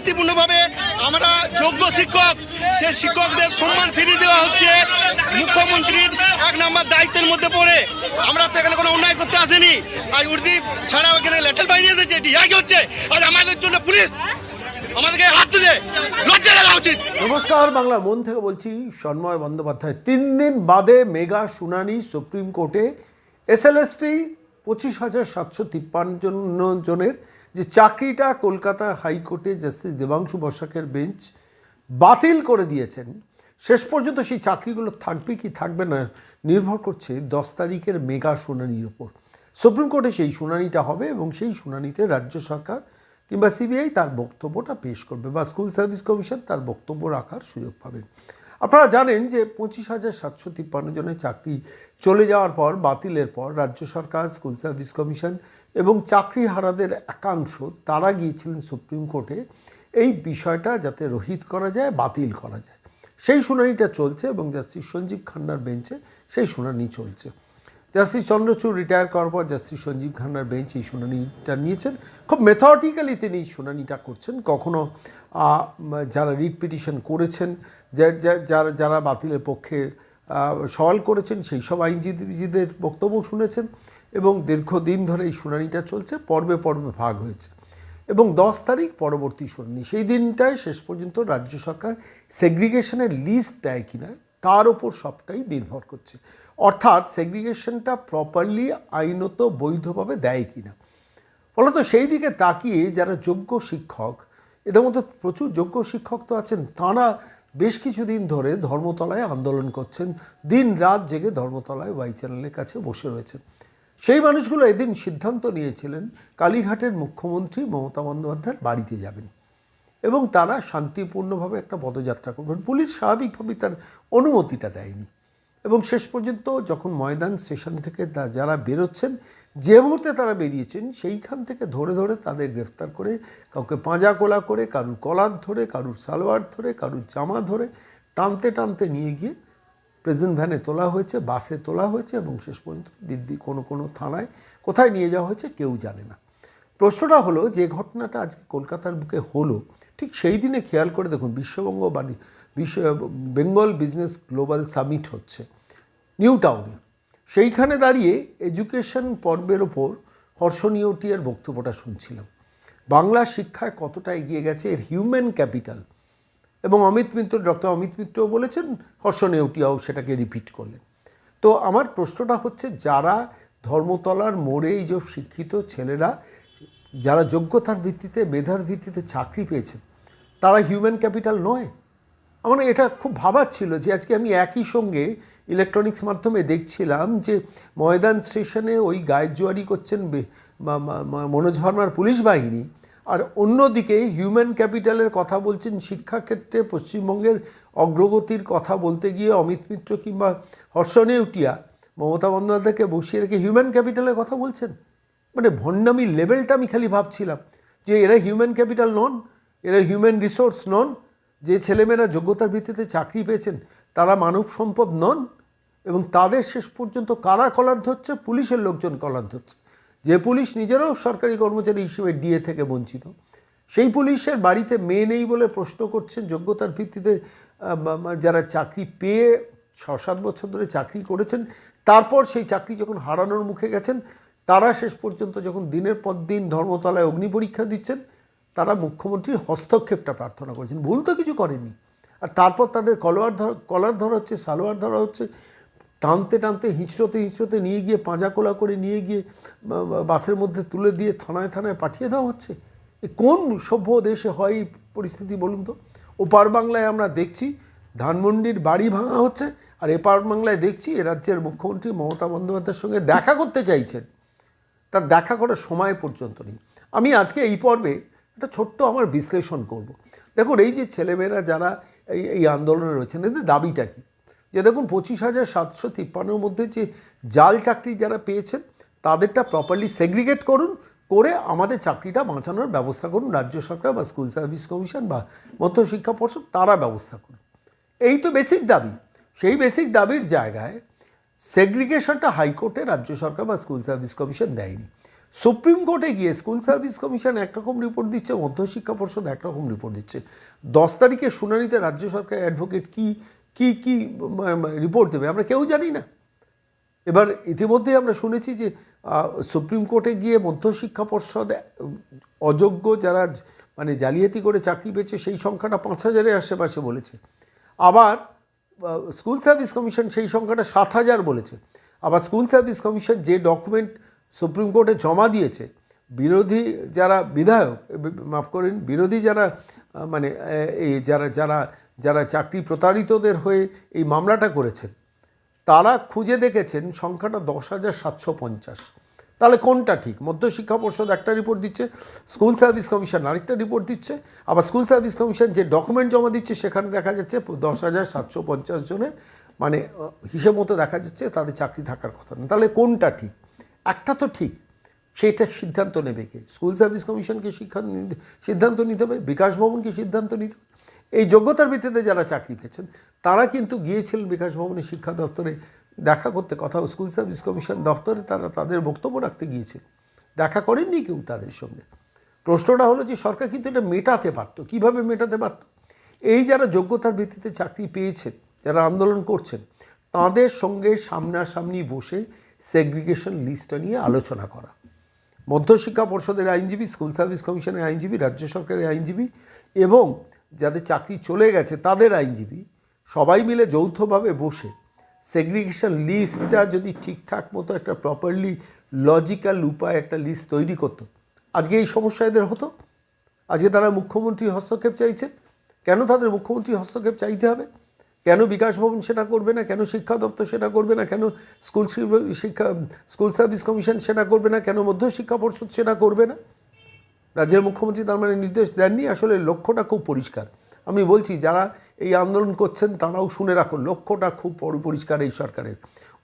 শান্তিপূর্ণভাবে আমরা যোগ্য শিক্ষক, সে শিক্ষকদের সম্মান ফিরিয়ে দেওয়া হচ্ছে। মুখ্যমন্ত্রীর এক নম্বর দায়িত্বের মধ্যে পড়ে। আমরা তো এখানে কোনো অন্যায় করতে আসেনি। আর উর্দি ছাড়া এখানে লেটার বাইরে এসেছে এটি একই হচ্ছে। আর আমাদের জন্য পুলিশ আমাদেরকে হাত তুলে নমস্কার, বাংলা মন থেকে বলছি সন্ময় বন্দ্যোপাধ্যায়। তিন দিন বাদে মেগা শুনানি সুপ্রিম কোর্টে। এস এসএলএসটি পঁচিশ হাজার সাতশো তিপ্পান্ন জনের যে চাকরিটা কলকাতা হাইকোর্টে জাস্টিস দেবাংশু বসাকের বেঞ্চ বাতিল করে দিয়েছেন, শেষ পর্যন্ত সেই চাকরিগুলো থাকবে কি থাকবে না নির্ভর করছে দশ তারিখের মেগা শুনানির ওপর সুপ্রিম কোর্টে সেই শুনানিটা হবে এবং সেই শুনানিতে রাজ্য সরকার কিংবা সিবিআই তার বক্তব্যটা পেশ করবে বা স্কুল সার্ভিস কমিশন তার বক্তব্য রাখার সুযোগ পাবেন আপনারা জানেন যে পঁচিশ হাজার সাতশো তিপ্পান্ন জনের চাকরি চলে যাওয়ার পর, বাতিলের পর রাজ্য সরকার, স্কুল সার্ভিস কমিশন এবং চাকরি হারাদের একাংশ তারা গিয়েছিলেন সুপ্রিম কোর্টে। এই বিষয়টা যাতে রহিত করা যায়, বাতিল করা যায়। সেই শুনানিটা চলছে এবং জাস্টিস সঞ্জীব খান্নার বেঞ্চে সেই শুনানি চলছে। জাস্টিস চন্দ্রচূড় রিটায়ার করার পর জাস্টিস সঞ্জীব খান্নার বেঞ্চ এই শুনানিটা নিয়েছেন। খুব মেথডিক্যালি তিনি এই শুনানিটা করছেন। কখনো যারা রিট পিটিশন করেছেন যারা যারা বাতিলের পক্ষে সওয়াল করেছেন, সেই সব আইনজীবীদের বক্তব্য শুনেছেন এবং দীর্ঘদিন ধরে এই শুনানিটা চলছে, পর্বে পর্বে ভাগ হয়েছে। এবং দশ তারিখ পরবর্তী শুনানি, সেই দিনটায় শেষ পর্যন্ত রাজ্য সরকার সেগ্রিগেশনের লিস্ট দেয় কিনা, তার ওপর সবটাই নির্ভর করছে। অর্থাৎ সেগ্রিগেশনটা প্রপারলি আইনত বৈধভাবে দেয় কিনা? ফলত সেই দিকে তাকিয়ে যারা যোগ্য শিক্ষক, এদের মধ্যে প্রচুর যোগ্য শিক্ষক তো আছেন, তাঁরা বেশ কিছুদিন ধরে ধর্মতলায় আন্দোলন করছেন, দিন রাত জেগে ধর্মতলায় ওয়াই চ্যানেলের কাছে বসে রয়েছেন। সেই মানুষগুলো এদিন সিদ্ধান্ত নিয়েছিলেন, কালীঘাটের মুখ্যমন্ত্রী মমতা বন্দ্যোপাধ্যায়ের বাড়িতে যাবেন এবং তারা শান্তিপূর্ণভাবে একটা পদযাত্রা করবেন। পুলিশ স্বাভাবিকভাবেই তার অনুমতিটা দেয়নি। এবং শেষ পর্যন্ত যখন ময়দান স্টেশন থেকে যারা বেরোচ্ছেন, যে মুহূর্তে তারা বেরিয়েছেন, সেইখান থেকে ধরে ধরে তাদের গ্রেফতার করে কাউকে পাঁজা কোলা করে, কারুর কলার ধরে, কারুর সালোয়ার ধরে, কারুর জামা ধরে টানতে টানতে নিয়ে গিয়ে প্রেজেন্ট ভ্যানে তোলা হয়েছে, বাসে তোলা হয়েছে এবং শেষ পর্যন্ত দিদি কোনো কোনো থানায় কোথায় নিয়ে যাওয়া হয়েছে কেউ জানে না। প্রশ্নটা হলো, যে ঘটনাটা আজকে কলকাতার বুকে হলো, ঠিক সেই দিনে খেয়াল করে দেখুন, বিশ্ববঙ্গ বাণী Biswa Bengal business global summit হচ্ছে, নিউ টাউনে। সেইখানে দাঁড়িয়ে এডুকেশন পর্বের ওপর হর্ষণীয়টিয়ার বক্তব্যটা শুনছিলাম। বাংলা শিক্ষায় কতটা এগিয়ে গেছে এর হিউম্যান ক্যাপিটাল? এবং অমিত মিত্র, ডক্টর অমিত মিত্রও বলেছেন হর্ষ নেউটিয়াও সেটাকে রিপিট করলেন। তো আমার প্রশ্নটা হচ্ছে, যারা ধর্মতলার মোড়ে এই যে শিক্ষিত ছেলেরা, যারা যোগ্যতার ভিত্তিতে, মেধার ভিত্তিতে চাকরি পেয়েছেন তারা হিউম্যান ক্যাপিটাল নয়? আমার এটা খুব ভাবার ছিল যে আজকে আমি একই সঙ্গে ইলেকট্রনিক্স মাধ্যমে দেখছিলাম যে ময়দান স্টেশনে ওই গায়ের জোয়ারি করছেন মনোজ ভার্মার পুলিশ বাহিনী আর অন্যদিকে হিউম্যান ক্যাপিটালের কথা বলছেন শিক্ষাক্ষেত্রে পশ্চিমবঙ্গের অগ্রগতির কথা বলতে গিয়ে অমিত মিত্র কিংবা হর্ষ নেউটিয়া মমতা বন্দ্যোপাধ্যায়কে বসিয়ে রেখে হিউম্যান ক্যাপিটালের কথা বলছেন। মানে ভণ্ডামি লেভেলটা আমি খালি ভাবছিলাম যে এরা হিউম্যান ক্যাপিটাল নন, এরা হিউম্যান রিসোর্স নন যে ছেলেমেয়েরা যোগ্যতার ভিত্তিতে চাকরি পেয়েছেন, তারা মানব সম্পদ নন এবং তাদের শেষ পর্যন্ত কারা কলার ধরছে পুলিশের লোকজন কলার ধরছে যে পুলিশ নিজেরাও সরকারি কর্মচারী হিসেবে ডিএ থেকে বঞ্চিত। সেই পুলিশের বাড়িতে মেয়ে নেই বলে প্রশ্ন করছেন যোগ্যতার ভিত্তিতে যারা চাকরি পেয়ে ছ সাত বছর ধরে চাকরি করেছেন, তারপর সেই চাকরি যখন হারানোর মুখে গেছেন, তারা শেষ পর্যন্ত যখন দিনের পর দিন ধর্মতলায় অগ্নি পরীক্ষা দিচ্ছেন তারা মুখ্যমন্ত্রীর হস্তক্ষেপটা প্রার্থনা করেছেন। ভুল তো কিছু করেনি আর তারপর তাদের কলোয়ার ধর, কলার ধরা হচ্ছে, সালোয়ার ধরা হচ্ছে, টানতে টানতে হিঁচড়োতে হিঁচড়োতে নিয়ে গিয়ে পাঁজা কোলা করে নিয়ে গিয়ে বাসের মধ্যে তুলে দিয়ে থানায় থানায় পাঠিয়ে দেওয়া হচ্ছে? এ কোন সভ্য দেশে হয় এই পরিস্থিতি বলুন তো? ওপার বাংলায় আমরা দেখছি ধানমন্ডির বাড়ি ভাঙা হচ্ছে, আর এপার বাংলায় দেখছি এ রাজ্যের মুখ্যমন্ত্রী মমতা বন্দ্যোপাধ্যায়ের সঙ্গে দেখা করতে চাইছেন। তার দেখা করার সময় পর্যন্ত নেই। আমি আজকে এই পর্বে একটা ছোট্ট আমার বিশ্লেষণ করব। দেখুন, এই যে ছেলেমেয়েরা যারা এই এই আন্দোলনে রয়েছেন, এদের দাবিটা কী? যে দেখুন, পঁচিশ হাজার সাতশো তিপ্পান্নর মধ্যে যে জাল চাকরি যারা পেয়েছেন, তাদেরটা প্রপারলি সেগ্রিগেট করুন, করে আমাদের চাকরিটা বাঁচানোর ব্যবস্থা করুন, রাজ্য সরকার বা স্কুল সার্ভিস কমিশন বা মধ্যশিক্ষা পর্ষদ, তারা ব্যবস্থা করুন। এই তো বেসিক দাবি। সেই বেসিক দাবির জায়গায় সেগ্রিগেশনটা হাইকোর্টে রাজ্য সরকার বা স্কুল সার্ভিস কমিশন দেয়নি। সুপ্রিম কোর্টে গিয়ে স্কুল সার্ভিস কমিশন একরকম রিপোর্ট দিচ্ছে, মধ্যশিক্ষা পর্ষদ একরকম রিপোর্ট দিচ্ছে। দশ তারিখে শুনানিতে রাজ্য সরকার অ্যাডভোকেট কি কি কি রিপোর্ট দেবে? আমরা কেউ জানি না। এবার ইতিমধ্যে আমরা শুনেছি যে সুপ্রিম কোর্টে গিয়ে মধ্যশিক্ষা পর্ষদ অযোগ্য যারা মানে জালিয়াতি করে চাকরি পেয়েছে, সেই সংখ্যাটা পাঁচ হাজারের আশেপাশে বলেছে। আবার স্কুল সার্ভিস কমিশন সেই সংখ্যাটা সাত হাজার বলেছে। আবার স্কুল সার্ভিস কমিশন যে ডকুমেন্ট সুপ্রিম কোর্টে জমা দিয়েছে, বিরোধী যারা বিধায়ক মাফ করেন, বিরোধী যারা মানে এই যারা যারা যারা চাকরি প্রতারিতদের হয়ে এই মামলাটা করেছেন, তারা খুঁজে দেখেছেন সংখ্যাটা দশ হাজার সাতশো পঞ্চাশ। তাহলে কোনটা ঠিক? মধ্যশিক্ষা পর্ষদ একটা রিপোর্ট দিচ্ছে স্কুল সার্ভিস কমিশন আরেকটা রিপোর্ট দিচ্ছে, আবার স্কুল সার্ভিস কমিশন যে ডকুমেন্ট জমা দিচ্ছে সেখানে দেখা যাচ্ছে দশ হাজার সাতশো পঞ্চাশ জনের মানে হিসেব মতো দেখা যাচ্ছে তাদের চাকরি থাকার কথা। না তাহলে কোনটা ঠিক? একটা তো ঠিক, সেইটা সিদ্ধান্ত নেবে কে? স্কুল সার্ভিস কমিশনকে শিক্ষা সিদ্ধান্ত নিতে হবে, বিকাশ ভবনকে সিদ্ধান্ত নিতে হবে। এই যোগ্যতার ভিত্তিতে যারা চাকরি পেয়েছেন, তারা কিন্তু গিয়েছিলেন বিকাশ ভবনের শিক্ষা দপ্তরে দেখা করতে। কথা স্কুল সার্ভিস কমিশন দপ্তরে তারা তাদের বক্তব্য রাখতে গিয়েছিল। দেখা করেননি কেউ তাদের সঙ্গে। প্রশ্নটা হলো যে সরকার কিন্তু এটা মেটাতে পারতো। কীভাবে মেটাতে পারতো? এই যারা যোগ্যতার ভিত্তিতে চাকরি পেয়েছেন, যারা আন্দোলন করছেন, তাদের সঙ্গে সামনাসামনি বসে সেগ্রিগেশন লিস্টটা নিয়ে আলোচনা করা। মধ্যশিক্ষা পর্ষদের আইনজীবী স্কুল সার্ভিস কমিশনের আইনজীবী, রাজ্য সরকারের আইনজীবী এবং যাদের চাকরি চলে গেছে তাদের আইনজীবী সবাই মিলে যৌথভাবে বসে সেগ্রিগেশন লিস্টটা যদি ঠিকঠাক মতো একটা প্রপারলি লজিক্যাল উপায় একটা লিস্ট তৈরি করতো। আজকে এই সমস্যা এদের হতো। আজকে তারা মুখ্যমন্ত্রী হস্তক্ষেপ চাইছে। কেন তাদের মুখ্যমন্ত্রী হস্তক্ষেপ চাইতে হবে? কেন বিকাশ ভবন সেটা করবে না? কেন শিক্ষা দপ্তর সেটা করবে না? কেন স্কুল শিক্ষা, স্কুল সার্ভিস কমিশন সেটা করবে না? কেন মধ্য শিক্ষা পর্ষদ সেটা করবে না? রাজ্যের মুখ্যমন্ত্রী তার মানে নির্দেশ দেননি। আসলে লক্ষ্যটা খুব পরিষ্কার। আমি বলছি, যারা এই আন্দোলন করছেন, তারাও শুনে রাখুন, লক্ষ্যটা খুব পরি- পরিষ্কার এই সরকারের।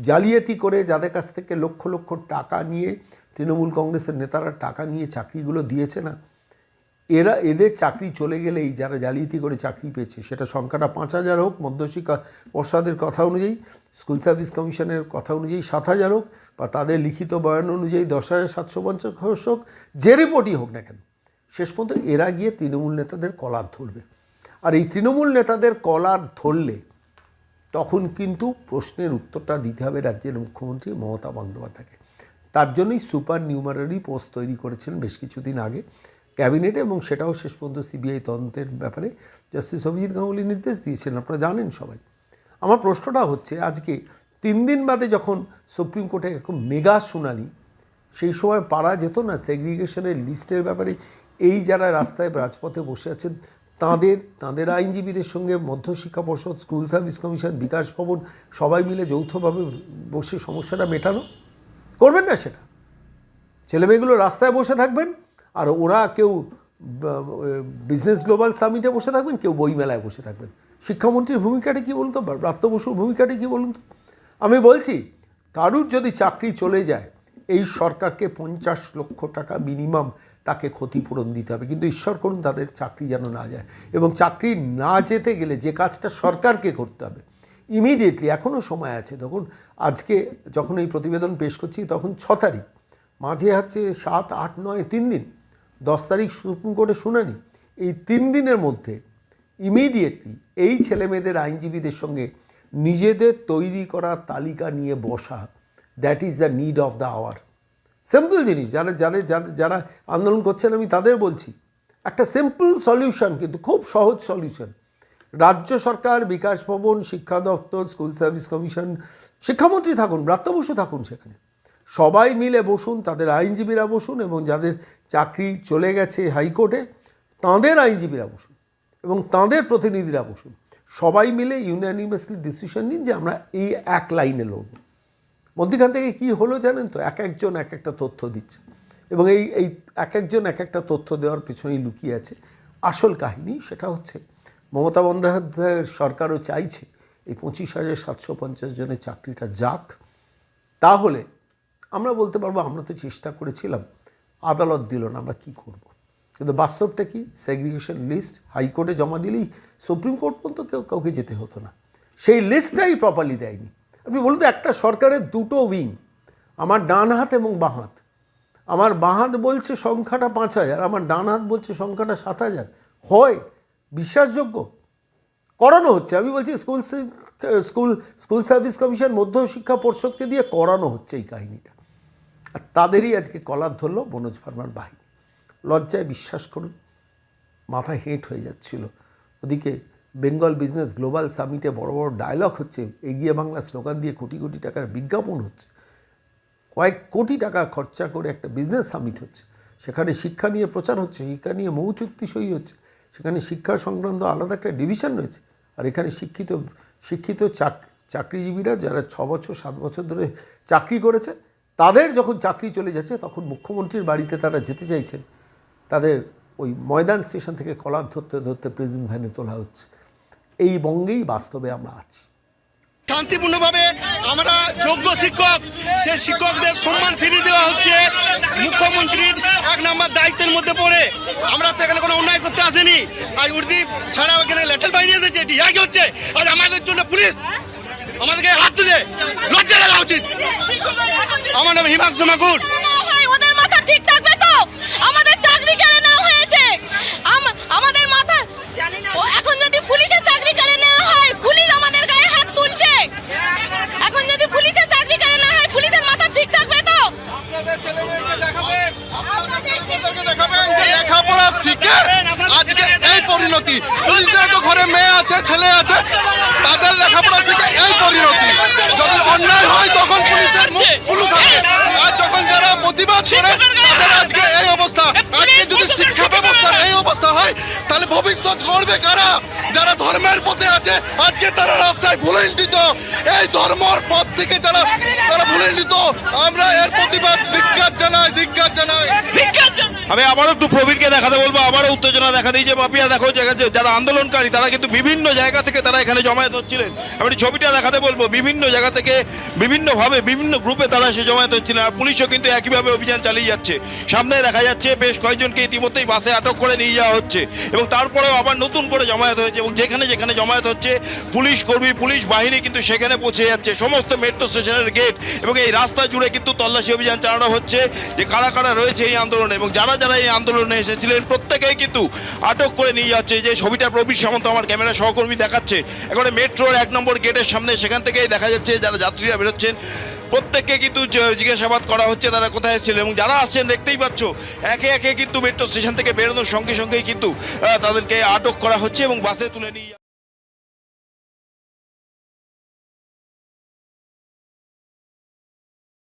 জালিয়াতি করে যাদের কাছ থেকে লক্ষ লক্ষ টাকা নিয়ে তৃণমূল কংগ্রেসের নেতারা টাকা নিয়ে চাকরিগুলো দিয়েছে না এরা, এদের চাকরি চলে গেলেই যারা জালিয়াতি করে চাকরি পেয়েছে, সেটা সংখ্যাটা পাঁচ হাজার হোক, মধ্যশিক্ষা পর্ষদের কথা অনুযায়ী, স্কুল সার্ভিস কমিশনের কথা অনুযায়ী সাত হাজার হোক, বা তাদের লিখিত বয়ান অনুযায়ী দশ হাজার সাতশো পঞ্চাশ হোক, যে রিপোর্টই হোক না কেন, শেষ পর্যন্ত এরা গিয়ে তৃণমূল নেতাদের কলার ধরবে। আর এই তৃণমূল নেতাদের কলার ধরলে তখন কিন্তু প্রশ্নের উত্তরটা দিতে হবে রাজ্যের মুখ্যমন্ত্রী মমতা বন্দ্যোপাধ্যায়কে। তার জন্যই সুপার নিউমারারি পোস্ট তৈরি করেছেন বেশ কিছুদিন আগে। ক্যাবিনেটে এবং সেটাও শেষ পর্যন্ত সিবিআই তদন্তের ব্যাপারে জাস্টিস অভিজিৎ গাঙ্গুলি নির্দেশ দিয়েছেন আপনারা জানেন সবাই। আমার প্রশ্নটা হচ্ছে, আজকে তিন দিন বাদে যখন সুপ্রিম কোর্টে এরকম মেগা শুনানি, সেই সময় পারা যেত না সেগ্রিগেশনের লিস্টের ব্যাপারে, এই যারা রাস্তায় রাজপথে বসে আছেন, তাদের তাদের আইনজীবীদের সঙ্গে মধ্যশিক্ষা পর্ষদ, স্কুল সার্ভিস কমিশন, বিকাশ ভবন, সবাই মিলে যৌথভাবে বসে সমস্যাটা মেটানো, করবেন না সেটা? ছেলেমেয়েগুলো রাস্তায় বসে থাকবেন? আর ওরা কেউ বিজনেস গ্লোবাল সামিটে বসে থাকবেন, কেউ বইমেলায় বসে থাকবেন। শিক্ষামন্ত্রীর ভূমিকাটা কী বলুন তো? প্রাপ্ত বসুর ভূমিকাটা কী বলুন তো? আমি বলছি, কারুর যদি চাকরি চলে যায়, এই সরকারকে পঞ্চাশ লক্ষ টাকা মিনিমাম তাকে ক্ষতিপূরণ দিতে হবে। কিন্তু ঈশ্বর করুন, তাদের চাকরি যেন না যায়। এবং চাকরি না যেতে গেলে যে কাজটা সরকারকে করতে হবে ইমিডিয়েটলি এখনও সময় আছে। তখন আজকে যখন এই প্রতিবেদন পেশ করছি, তখন ছ তারিখ, মাঝে হচ্ছে সাত, আট, নয়, তিন দিন। দশ তারিখ সুপ্রিম কোর্টে শুনানি। এই তিন দিনের মধ্যে ইমিডিয়েটলি এই ছেলেমেয়েদের আইনজীবীদের সঙ্গে নিজেদের তৈরি করা তালিকা নিয়ে বসা। That is the need of the hour simple জিনিস, যারা যাদের যাদের যারা আন্দোলন করছেন, আমি তাদের বলছি, একটা সিম্পল সলিউশন কিন্তু খুব সহজ সলিউশন রাজ্য সরকার, বিকাশ ভবন, শিক্ষা দপ্তর স্কুল সার্ভিস কমিশন শিক্ষামন্ত্রী থাকুন, ব্রাত্য বসু থাকুন সেখানে। সবাই মিলে বসুন, তাদের আইনজীবীরা বসুন এবং যাদের চাকরি চলে গেছে হাইকোর্টে, তাঁদের আইনজীবীরা বসুন এবং তাঁদের প্রতিনিধিরা বসুন। সবাই মিলে ইউনানিমাসলি ডিসিশন নিন যে আমরা এই এক লাইনে লড়ব। মধ্যখান থেকে কি হলো জানেন তো? এক একজন এক একটা তথ্য দিচ্ছে এবং এই এই এক একজন এক একটা তথ্য দেওয়ার পিছনেই লুকিয়ে আছে আসল কাহিনী, সেটা হচ্ছে মমতা বন্দ্যোপাধ্যায়ের সরকারও চাইছে এই পঁচিশ হাজার সাতশো পঞ্চাশ জনের চাকরিটা যাক। তাহলে আমরা বলতে পারব, আমরা তো চেষ্টা করেছিলাম। আদালত দিল না, আমরা কি করব। কিন্তু বাস্তবটা কি? সেগ্রিগেশন লিস্ট হাইকোর্টে জমা দিলেই সুপ্রিম কোর্ট পর্যন্ত কেউ কাউকে যেতে হতো না। সেই লিস্টটাই প্রপারলি দেয়নি। আপনি বলুন তো, একটা সরকারের দুটো উইং আমার ডান হাত এবং বাঁ হাত। আমার বাঁ হাত বলছে সংখ্যাটা পাঁচ হাজার, আমার ডান হাত বলছে সংখ্যাটা সাত হাজার। হয়, বিশ্বাসযোগ্য? করানো হচ্ছে। আমি বলছি school school school service commission Madhya Shiksha পর্ষদকে দিয়ে করানো হচ্ছে এই কাহিনীটা। আর তাদেরই আজকে কলার ধরলো মনোজ ভার্মার বাহিনী লজ্জায় বিশ্বাস করুন, মাথা হেঁট হয়ে যাচ্ছিল। ওদিকে বেঙ্গল বিজনেস গ্লোবাল সামিটে বড় বড় ডায়লগ হচ্ছে, এগিয়ে বাংলা স্লোগান দিয়ে কোটি কোটি টাকার বিজ্ঞাপন হচ্ছে। কয়েক কোটি টাকা খরচা করে একটা বিজনেস সামিট হচ্ছে। সেখানে শিক্ষা নিয়ে প্রচার হচ্ছে, শিক্ষা নিয়ে মৌ চুক্তি সই হচ্ছে। সেখানে শিক্ষা সংক্রান্ত আলাদা একটা ডিভিশন রয়েছে। আর এখানে শিক্ষিত শিক্ষিত চাক, চাকরিজীবীরা যারা ছ বছর, সাত বছর ধরে চাকরি করেছে তাদের যখন চাকরি চলে যাচ্ছে, তখন মুখ্যমন্ত্রীর বাড়িতে তারা যেতে চাইছেন। তাদের ওই ময়দান স্টেশন থেকে কলার ধরতে ধরতে প্রেজেন্ট ভ্যানে তোলা হচ্ছে। এই বঙ্গেই বাস্তবে আমরা আছি। শান্তিপূর্ণভাবে আমরা যোগ্য শিক্ষক সে শিক্ষকদের সম্মান ফিরিয়ে দেওয়া হচ্ছে। মুখ্যমন্ত্রীর এক নম্বর দায়িত্বের মধ্যে পড়ে। আমরা তো এখানে কোনো অন্যায় করতে আসেনি। আর উর্দি ছাড়া এখানে লেটার বাইরে এসেছে এটি হচ্ছে। আর আমাদের জন্য পুলিশ আমাদেরকে হাত তুলে লজ্জা লাগা উচিত। আমার নাম হিমাংশু ওদের মাথা ঠিক থাকবে তো? আমাদের চাকরি কেন নেওয়া হয়েছে। আম- আমাদের মাথা এখন যদি পুলিশের চাকরি কেড়ে নেওয়া হয় পুলিশ আমাদের গায়ে হাত তুলছে এখন যদি পুলিশের চাকরি কেড়ে নেওয়া হয় পুলিশের মাথা ঠিক থাকবে তো আপনাদেরকে দেখাবেন যে লেখাপড়া শিখে আজকে এই পরিণতি পুলিশদের তো ঘরে মেয়ে আছে ছেলে আছে তাদের লেখাপড়া শিখে এই পরিণতি যদি অন্যায় হয় তখন পুলিশের মুখ ফুলু থাকে আর যখন যারা প্রতিবাদ করে তাদের আজকে এই অবস্থা। আজকে যদি শিক্ষা ব্যবস্থার এই অবস্থা হয় তাহলে ভবিষ্যৎ গড়বে কারা? যারা ধর্মের পথে আছে আজকে তারা রাস্তায় ভুলে নিত এই ধর্মর পথ থেকে যারা তারা ভুলে নিত আমরা এর প্রতিবাদ ধিক্কার জানাই ধিক্কার জানাই। আমি আবারও একটু প্রবীরকে দেখাতে বলব আবারও উত্তেজনা দেখা দিয়েছে বাপিয়া দেখো যারা আন্দোলনকারী তারা কিন্তু বিভিন্ন জায়গা থেকে তারা এখানে জমায়েত হচ্ছিলেন। আমি ছবিটা দেখাতে বলব। বিভিন্ন জায়গা থেকে বিভিন্নভাবে বিভিন্ন গ্রুপে তারা সে জমায়েত হচ্ছিলেন আর পুলিশও কিন্তু একইভাবে অভিযান চালিয়ে যাচ্ছে। সামনে দেখা যাচ্ছে বেশ কয়েকজনকে ইতিমধ্যেই বাসে আটক করে নিয়ে যাওয়া হচ্ছে এবং তারপরেও আবার নতুন করে জমায়েত হয়েছে এবং যেখানে যেখানে জমায়েত হচ্ছে পুলিশ কর্মী, পুলিশ বাহিনী কিন্তু সেখানে পৌঁছে যাচ্ছে। সমস্ত মেট্রো স্টেশনের গেট এবং এই রাস্তা জুড়ে কিন্তু তল্লাশি অভিযান চালানো হচ্ছে যে কারা কারা রয়েছে এই আন্দোলনে এবং যারা যারা এই আন্দোলনে এসেছিলেন প্রত্যেকেই কিন্তু আটক করে নিয়ে যাচ্ছে। যে ছবিটা প্রবীর সামন্ত আমার ক্যামেরা সহকর্মী দেখাচ্ছে। এখন মেট্রোর এক নম্বর গেটের সামনে সেখান থেকেই দেখা যাচ্ছে যারা যাত্রীরা বেরোচ্ছেন। প্রত্যেককে কিন্তু জিজ্ঞাসাবাদ করা হচ্ছে তারা কোথায় এসেছিল এবং যারা আসছেন দেখতেই পাচ্ছ, একে একে কিন্তু মেট্রো স্টেশন থেকে বেরোনোর সঙ্গে সঙ্গেই কিন্তু তাদেরকে আটক করা হচ্ছে এবং বাসে তুলে নিয়ে